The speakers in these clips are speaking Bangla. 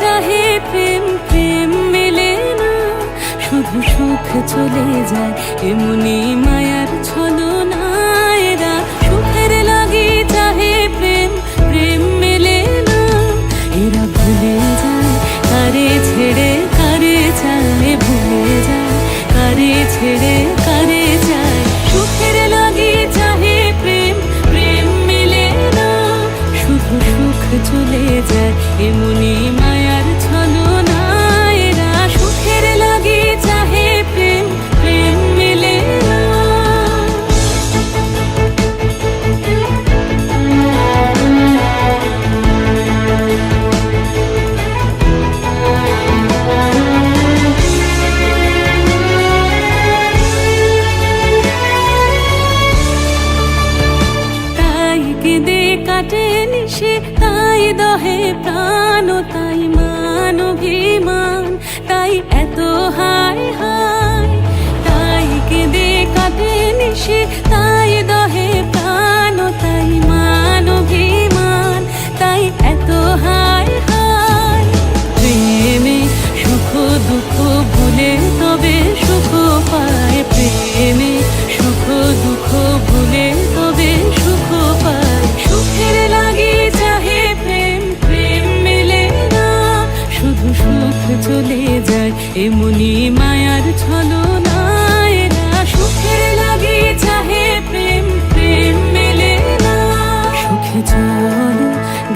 চাহে প্রেম প্রেম মেলে না শুধু সুখ চলে যায় এমনি মায়ার ছলনা এরা সুখের লাগে চাহে প্রেম প্রেম মেলে না এরা ভুলে যায় কারে সুখ চলে যায় এমনি মায়ার কাটে নিশে তাই দহে প্রাণ তাই মান তাই এত হায় হায় এমনি মায়ার ছলনা এরা সুখের লাগি চাহে প্রেম প্রেম মেলে না। সুখে চলো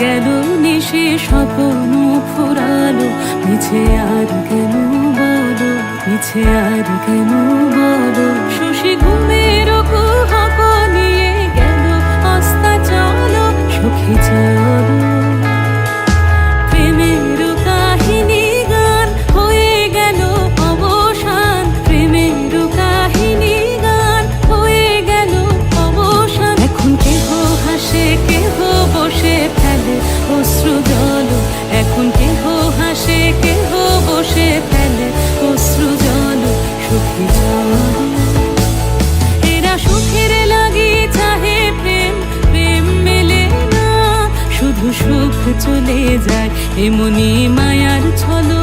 গেল নিশে, স্বপ্ন ফুরালো। মিছে আর কেন বলো, মিছে আর কেন বলো? শশী ঘুমের কুহক নিয়ে গেল অস্তা চলো। সুখে চলো চলে যায়। এমনি মায়ার ছলো